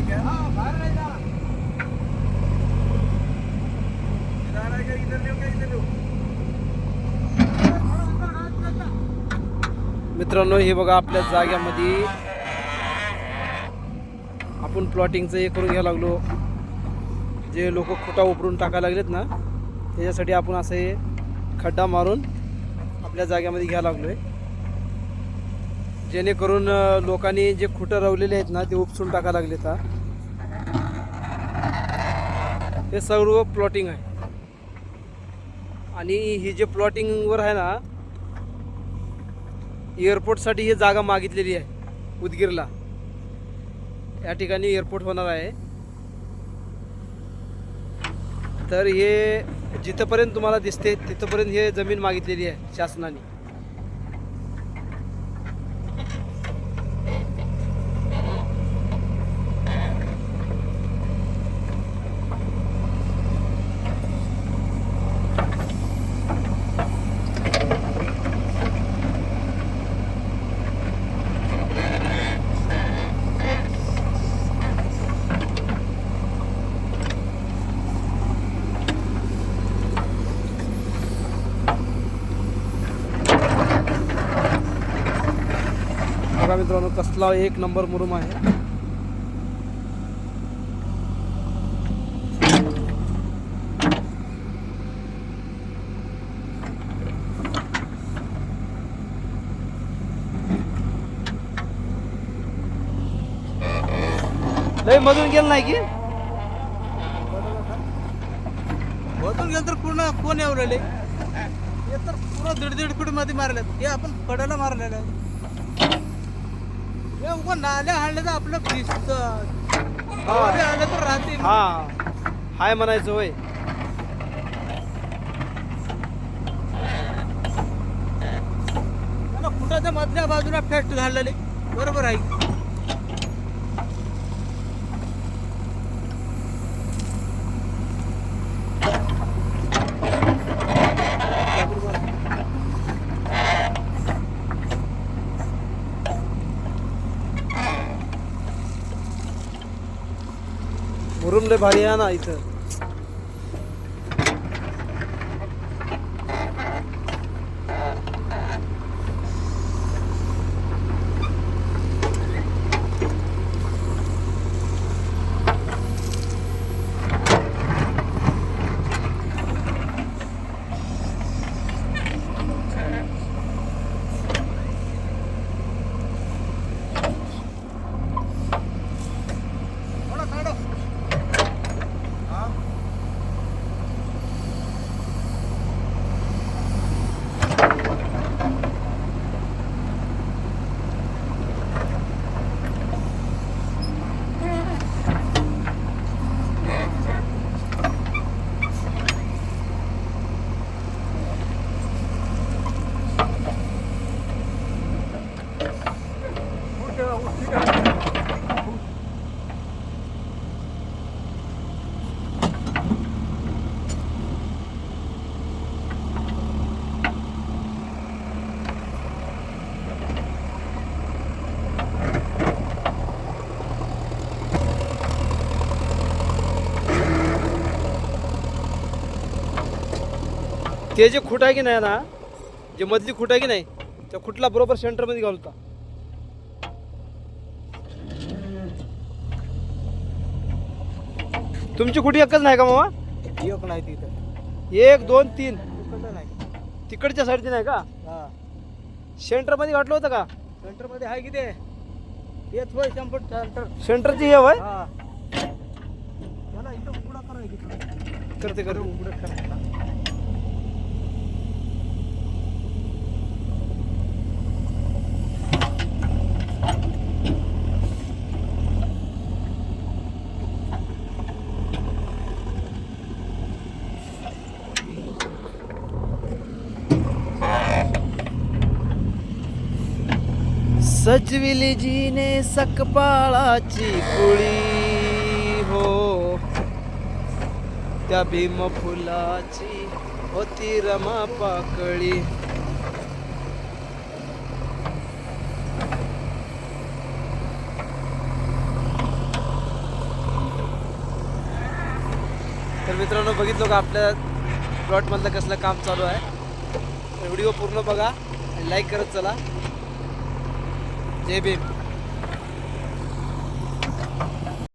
है क्या? इधर है क्या? इधर लो क्या? इधर लो मित्रांनो हे बघा आपल्या जाग्यामध्ये आपण प्लॉटिंगचं हे करून घ्यायला लागलो. जे लोक खुटा उपरून टाकायला लागलेत ना त्याच्यासाठी आपण असं हे खड्डा मारून आपल्या जाग्यामध्ये घ्यायला लागलोय. जेणेकरून लोकांनी जे खुटं रवलेले आहेत ना ते उपसून टाका लागले हा. हे सर्व प्लॉटिंग आहे. आणि ही जे प्लॉटिंगवर आहे ना एअरपोर्टसाठी ही जागा मागितलेली आहे उदगीरला. या ठिकाणी एअरपोर्ट होणार आहे. तर हे जिथंपर्यंत तुम्हाला दिसते तिथंपर्यंत हे जमीन मागितलेली आहे शासनाने. बघा मित्रांनो कसला एक नंबर मुरुम आहे. लय मधून गेल नाही की? मधून गेलं तर पूर्ण कोण एवढले हे तर पूर्ण दीड दीड फूटमध्ये मारले हे आपण कडेला मारलेलं आहे. उगा नाल्या हाणले तर आपलं तर राहते. हा. हाय म्हणायचं होय. फुटाच्या मधल्या बाजूला फेस्ट घाललेले. बरोबर आहे. मुरुम लय भारी आहे ना इथं ते जे खूट आहे की नाही ना जे मधली खूट आहे की नाही त्या खुटला बरोबर सेंटरमध्ये घालता तुमची खुटी एकच नाही का मामा? एक नाही तिथं. एक दोन तीन. तिकडं नाही. तिकडच्या साईडची नाही का? हा. सेंटरमध्ये घातलं होतं का? सेंटरमध्ये आहे की ते? येत होय सेंटर. सेंटरची हे होय? हा. त्याला इथं उघडा करते करते. उघडं करायचं सजविली जीने सकपाळाची कुळी हो. त्या भीम फुलाची होती रमा पाकळी. तर मित्रांनो बघितलं का आपल्या प्लॉटमधलं कसलं काम चालू आहे? व्हिडिओ पूर्ण बघा आणि लाईक करत चला. जय भीम.